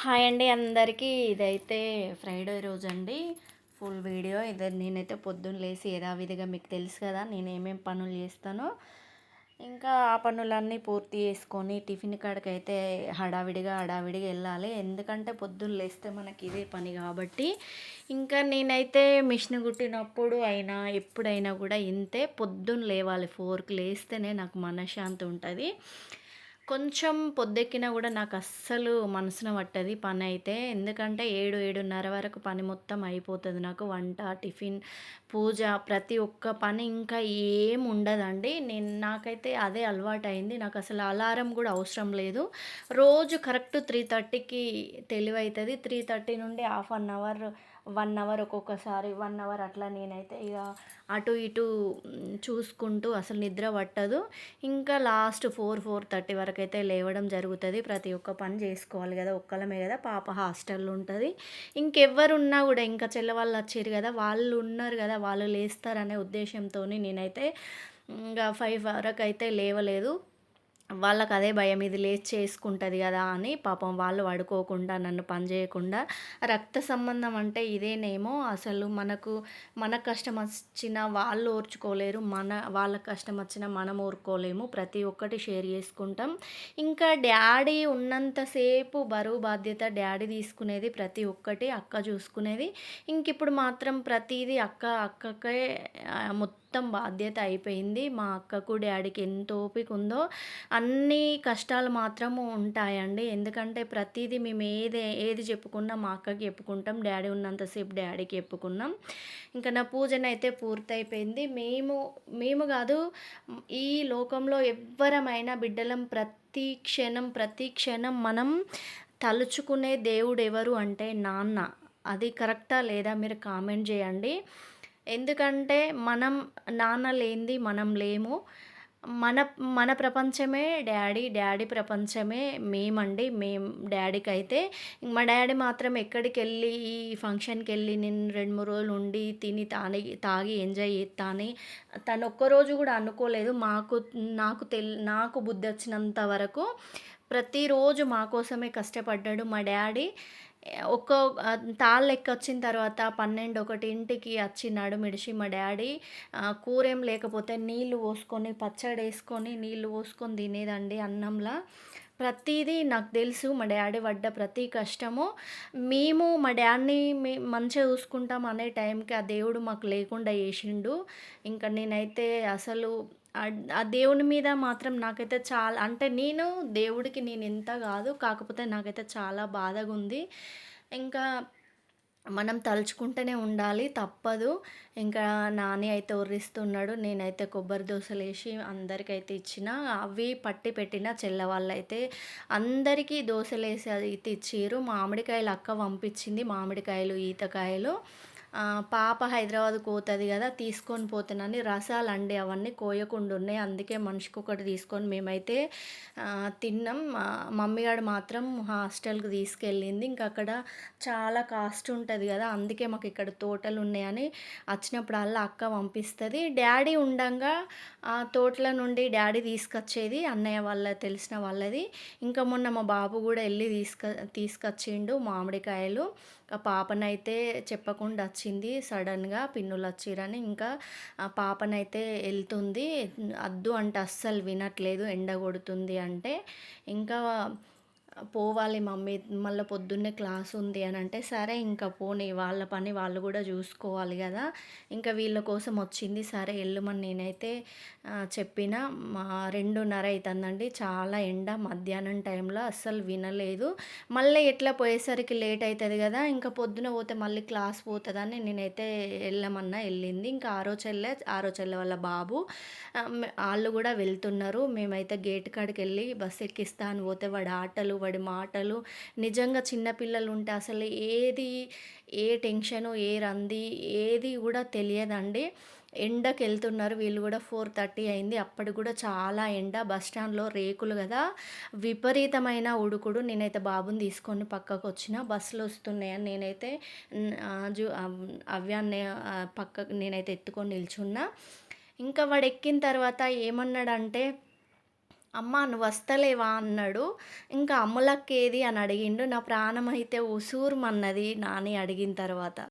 Hi అండి అందరికీ. ఇదైతే ఫ్రైడే రోజు అండి ఫుల్ వీడియో. ఇది నేనైతే పొద్దున్న లేసి యథావిధిగా మీకు తెలుసు కదా నేను ఏమేమి పనులు చేస్తానో. ఇంకా ఆ పనులన్నీ పూర్తి చేసుకొని టిఫిన్ కాడికి అయితే హడావిడిగా హడావిడిగా వెళ్ళాలి. ఎందుకంటే పొద్దున్న లేస్తే మనకి ఇదే పని కాబట్టి. ఇంకా నేనైతే మిషన్ కుట్టినప్పుడు అయినా ఎప్పుడైనా కూడా ఇంతే. పొద్దున్న లేవాలి. ఫోర్కి లేస్తేనే నాకు మనశ్శాంతి ఉంటుంది. కొంచెం పొద్దెక్కినా కూడా నాకు అస్సలు మనసున పట్టది పని అయితే ఎందుకంటే ఏడు ఏడున్నర వరకు పని మొత్తం అయిపోతుంది నాకు. వంట టిఫిన్ పూజ ప్రతి ఒక్క పని ఇంకా ఏం ఉండదండి. నేను నాకైతే అదే అలవాటు అయింది నాకు అసలు అలారం కూడా అవసరం లేదు. రోజు కరెక్ట్ త్రీ థర్టీకి తెలివైతుంది. త్రీ థర్టీ నుండి half an hour one hour ఒక్కొక్కసారి వన్ అవర్ అట్లా నేనైతే ఇక అటు ఇటు చూసుకుంటూ అసలు నిద్ర పట్టదు. ఇంకా లాస్ట్ ఫోర్ ఫోర్ థర్టీ వరకు అయితే లేవడం జరుగుతుంది. ప్రతి ఒక్క పని చేసుకోవాలి కదా ఒక్కలమే కదా. పాప హాస్టల్లో ఉంటుంది. ఇంకెవ్వరున్నా కూడా ఇంకా చెల్ల వాళ్ళు వచ్చారు కదా వాళ్ళు ఉన్నారు కదా వాళ్ళు లేస్తారనే ఉద్దేశంతో నేనైతే ఇంకా ఫైవ్ వరకు అయితే లేవలేదు. వాళ్ళకి అదే భయం ఇది లేచి చేసుకుంటుంది కదా అని పాపం వాళ్ళు పడుకోకుండా నన్ను పని చేయకుండా రక్త సంబంధం అంటే ఇదేనేమో అసలు మనకు మన కష్టం వచ్చిన వాళ్ళు ఓర్చుకోలేరు మన వాళ్ళ కష్టం వచ్చినా మనం ఊరుకోలేము ప్రతి ఒక్కటి షేర్ చేసుకుంటాం. ఇంకా డాడీ ఉన్నంతసేపు బరువు బాధ్యత డాడీ తీసుకునేది ప్రతి ఒక్కటి అక్క చూసుకునేది. ఇంక ఇప్పుడు మాత్రం ప్రతిదీ అక్క అక్కకే మొత్తం మొత్తం బాధ్యత అయిపోయింది. మా అక్కకు డాడీకి ఎంత ఓపిక ఉందో అన్ని కష్టాలు మాత్రము ఉంటాయండి. ఎందుకంటే ప్రతిదీ మేము ఏది ఏది చెప్పుకున్నా మా అక్కకి చెప్పుకుంటాం డాడీ ఉన్నంతసేపు డాడీకి చెప్పుకున్నాం. ఇంకా నా పూజనైతే పూర్తయిపోయింది. మేము మేము కాదు ఈ లోకంలో ఎవ్వరమైనా బిడ్డలం ప్రతి క్షణం ప్రతి క్షణం మనం తలుచుకునే దేవుడు ఎవరు అంటే నాన్న. అది కరెక్టా లేదా మీరు కామెంట్ చేయండి. ఎందుకంటే మనం నాన్న లేనిది మనం లేము. మన మన ప్రపంచమే డాడీ డాడీ ప్రపంచమే మేమండి. మేము డాడీకి అయితే మా డాడీ మాత్రం ఎక్కడికి వెళ్ళి ఈ ఫంక్షన్కి వెళ్ళి నేను రెండు మూడు రోజులు ఉండి తిని తాని తాగి ఎంజాయ్ చేస్తాను. తను ఒక్కరోజు కూడా అనుకోలేదు. మాకు నాకు తెల్ నాకు బుద్ధి వచ్చినంత వరకు ప్రతిరోజు మా కోసమే కష్టపడ్డాడు మా డాడీ. ఒక్క తాళ్ళు లెక్క వచ్చిన తర్వాత పన్నెండు ఒకటి ఇంటికి వచ్చినాడు నడుమిడిచి మా డాడీ. కూరేం లేకపోతే నీళ్ళు పోసుకొని పచ్చడి వేసుకొని నీళ్ళు పోసుకొని తినేదండి అన్నంలా. ప్రతిదీ నాకు తెలుసు మా డాడీ పడ్డ ప్రతి కష్టము. మేము మా డాడీని మే మంచిగా చూసుకుంటాం అనే టైంకి ఆ దేవుడు మాకు లేకుండా చేసిండు. ఇంకా నేనైతే అసలు ఆ దేవుని మీద మాత్రం నాకైతే చాలా అంటే నేను దేవుడికి నేను ఎంత కాదు కాకపోతే నాకైతే చాలా బాధగా ఉంది ఇంకా మనం తలుచుకుంటూనే ఉండాలి తప్పదు. ఇంకా నాని అయితే ఉర్రిస్తున్నాడు నేనైతే కొబ్బరి దోశలు వేసి అందరికైతే ఇచ్చిన అవి పట్టి పెట్టిన చెల్ల అందరికీ దోశలు వేసి అయితే ఇచ్చిర్రు మామిడికాయలు అక్క పంపించింది మామిడికాయలు ఈతకాయలు. పాప హైదరాబాద్కి పోతుంది కదా తీసుకొని పోతున్నాను రసాలు అండి అవన్నీ కోయకుండా ఉన్నాయి. అందుకే మనిషికి ఒకటి తీసుకొని మేమైతే తిన్నాం. మమ్మీగాడు మాత్రం హాస్టల్కి తీసుకెళ్ళింది. ఇంకా అక్కడ చాలా కాస్ట్ ఉంటుంది కదా అందుకే మాకు ఇక్కడ తోటలు ఉన్నాయని వచ్చినప్పుడు అలా అక్క పంపిస్తుంది. డాడీ ఉండంగా ఆ తోటల నుండి డాడీ తీసుకొచ్చేది అన్నయ్య వాళ్ళ తెలిసిన వాళ్ళది. ఇంకా మొన్న మా బాబు కూడా వెళ్ళి తీసుక తీసుకొచ్చిండు మామిడికాయలు. పాపనైతే చెప్పకుండా వచ్చింది. సడన్గా పిన్నులు వచ్చిరని ఇంకా పాపనైతే వెళ్తుంది. అద్దు అంటే అస్సలు వినట్లేదు. ఎండ కొడుతుంది అంటే ఇంకా పోవాలి మమ్మీ మళ్ళీ పొద్దున్నే క్లాస్ ఉంది అని అంటే సరే ఇంకా పోనీ వాళ్ళ పని వాళ్ళు కూడా చూసుకోవాలి కదా. ఇంకా వీళ్ళ కోసం వచ్చింది సరే వెళ్ళమని నేనైతే చెప్పిన. మా రెండున్నర అవుతుందండి చాలా ఎండ మధ్యాహ్నం టైంలో అస్సలు వినలేదు. మళ్ళీ ఎట్లా పోయేసరికి లేట్ అవుతుంది కదా. ఇంకా పొద్దున పోతే మళ్ళీ క్లాస్ పోతుందని నేనైతే వెళ్ళమన్నా వెళ్ళింది. ఇంకా ఆరో చెల్లె ఆరో చెల్లె వాళ్ళ బాబు వాళ్ళు కూడా వెళ్తున్నారు. మేమైతే గేట్ కాడికి వెళ్ళి బస్ ఎక్కిస్తాను పోతే వాడు ఆటలు వాడి మాటలు నిజంగా చిన్నపిల్లలు ఉంటే అసలు ఏది ఏ టెన్షను ఏ రంది ఏది కూడా తెలియదండి. ఎండకి వెళ్తున్నారు వీళ్ళు కూడా ఫోర్ థర్టీ అయింది. అప్పటి కూడా చాలా ఎండ బస్ స్టాండ్లో రేకులు కదా. విపరీతమైన ఉడుకుడు. నేనైతే బాబుని తీసుకొని పక్కకు వచ్చిన బస్సులు వస్తున్నాయని నేనైతే జూ అవ్యాన్ని పక్కకు నేనైతే ఎత్తుకొని నిల్చున్నా. ఇంకా వాడు ఎక్కిన తర్వాత ఏమన్నాడంటే అమ్మ నువ్వు వస్తలేవా అన్నాడు. ఇంకా అమ్ములక్కేది? అని అడిగిండు. నా ప్రాణం అయితే ఉసూరుమన్నది నాని అడిగిన తర్వాత.